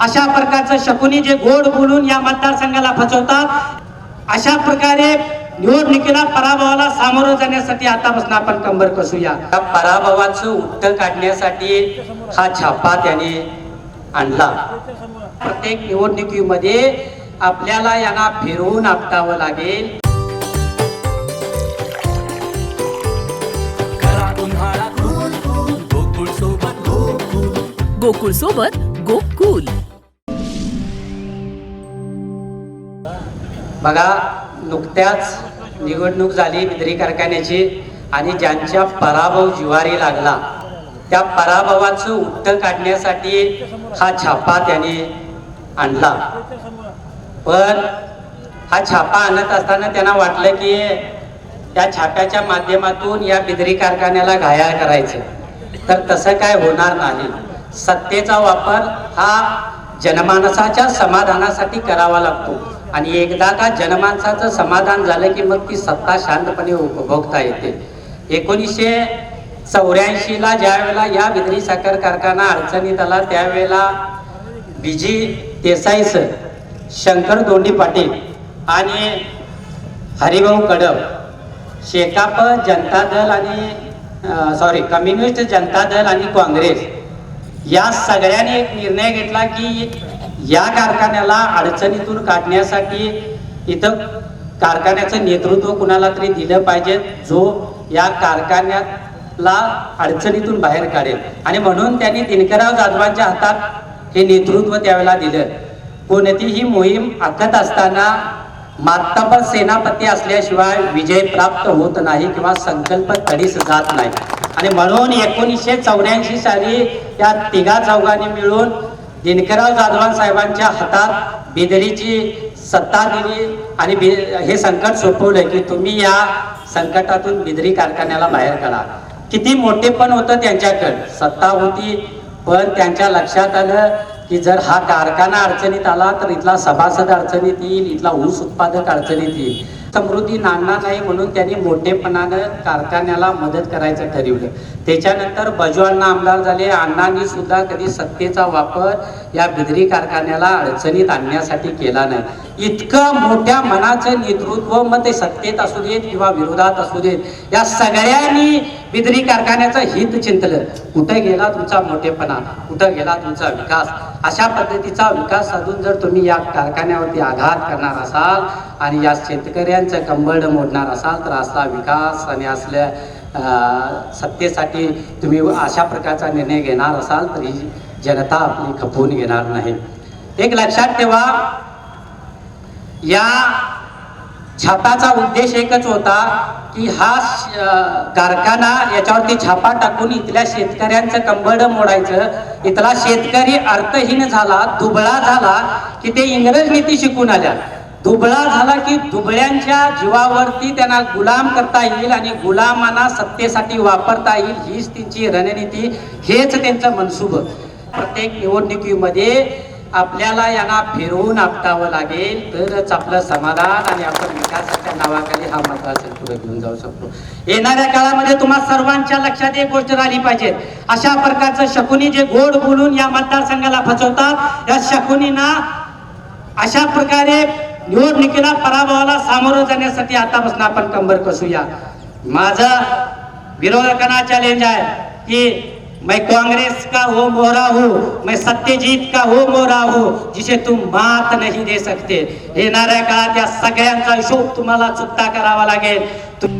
अशा प्रकारचं शकुनी जे गोड बोलून या मतदारसंघाला फसवतात अशा प्रकारे निवडणुकीला पराभवाला सामोरं जाण्यासाठी आतापासून आपण कंबर कसूया. या पराभवाचं उत्तर काढण्यासाठी हा छापा त्याने आणला. प्रत्येक निवडणुकीमध्ये आपल्याला यांना फिरवून आपटावं लागेल. गोकुळ सोबत गोकुल बघा नुकत्याच निवडणूक झाली बिद्री कारखान्याची आणि ज्यांच्या पराभव जिवारी लागला त्या पराभवाचं उत्तर काढण्यासाठी हा छापा त्याने आणला. पण हा छापा आणत असताना त्यांना वाटलं की त्या छाप्याच्या माध्यमातून या बिदरी कारखान्याला घायाळ करायचं तर तसं काय होणार नाही. सत्तेचा वापर हा जनमानसाच्या समाधानासाठी करावा लागतो. आणि एकदा का जनमानसाचं समाधान झालं की मग ती सत्ता शांतपणे उपभोगता येते. एकोणीसशे चौऱ्याऐंशीला ज्यावेळेला या बिदरी साखर कारखाना अडचणीत आला त्यावेळेला बीजी देसाई सर शंकर दोंडी पाटील आणि हरिभाऊ कडव शेकाप जनता दल आणि सॉरी कम्युनिस्ट जनता दल आणि काँग्रेस या सगळ्यांनी एक निर्णय घेतला की या कारखान्याला अडचणीतून काढण्यासाठी इथं कारखान्याचं नेतृत्व कुणाला तरी दिलं पाहिजे जो या कारखान्याला अडचणीतून बाहेर काढेल. आणि म्हणून त्यांनी दिनकरराव जाधवांच्या हातात हे नेतृत्व त्यावेळेला दिलं. कोणतीही मोहीम आखत असताना मातबर सेनापती असल्याशिवाय विजय प्राप्त होत नाही किंवा संकल्प कधीच जात नाही. आणि म्हणून एकोणीसशे चौऱ्याऐंशी साली या तिघा चौघांनी मिळून दिनकरराव जाधवान साहेबांच्या हातात बिदरीची सत्ता दिली आणि हे संकट सोपवलं की तुम्ही या संकटातून बिदरी कारखान्याला बाहेर काढा. किती मोठे पण होतं त्यांच्याकडं. सत्ता होती पण त्यांच्या लक्षात आलं की जर हा कारखाना अडचणीत आला तर इथला सभासद अडचणीत येईल इथला ऊस उत्पादक अडचणीत येईल. समृद्धी नांदणार नाही म्हणून त्यांनी मोठेपणानं कारखान्याला मदत करायचं ठरवलं. त्याच्यानंतर बजवांना आमदार झाले. अण्णांनी सुद्धा कधी सत्तेचा वापर या बिदरी कारखान्याला अडचणीत आणण्यासाठी केला नाही. इतकं मोठ्या मनाचं नेतृत्व मग ते सत्तेत असू देत किंवा विरोधात असू देत या सगळ्यांनी बिदरी कारखान्याचं हित चिंतलं. कुठं गेला तुमचा मोठेपणा? कुठं गेला तुमचा विकास? अशा पद्धतीचा विकास साधून जर तुम्ही या कारखान्यावरती आघात करणार असाल आणि या शेतकऱ्यांचं कंबळ मोडणार असाल तर असला विकास आणि असल्या सत्तेसाठी तुम्ही अशा प्रकारचा निर्णय घेणार असाल तर ही जनता आपली खपवून घेणार नाही. एक लक्षात ठेवा या छापाचा उद्देश एकच होता की हा श- कारखाना याच्यावरती छापा टाकून इथल्या शेतकऱ्यांचं कंबड मोडायचं. इथला शेतकरी अर्थहीन झाला दुबळा झाला की ते इंग्रज नीती शिकून आल्या. दुबळा झाला की दुबळ्यांच्या जीवावरती त्यांना गुलाम करता येईल आणि गुलामांना सत्तेसाठी वापरता येईल हीच त्यांची रणनीती हेच त्यांचं मनसूब. प्रत्येक निवडणुकीमध्ये आपल्याला यांना फिरवून आपटावं लागेल तरच आपलं समाधान आणि आपण विकासाच्या नावाखाली हा मतदारसंघ पुढे घेऊन जाऊ शकतो. येणाऱ्या काळामध्ये तुम्हा सर्वांच्या लक्षात एक गोष्ट राहिली पाहिजे. अशा प्रकारचं शकुनी जे गोड बोलून या मतदारसंघाला फसवतात या शकुनीना अशा प्रकारे निवडणुकीला पराभवाला सामोरं जाण्यासाठी आतापासून आपण कंबर कसूया. माझा विरोधकांना चॅलेंज आहे की मैं कांग्रेस का हो मोरा हूँ मैं सत्यजीत का हो मोरा हूँ जिसे तुम मात नहीं दे सकते। येणाऱ्या काळात या सगळ्यांचा हिशोब तुम्हाला चुकता करावा लागेल. तुम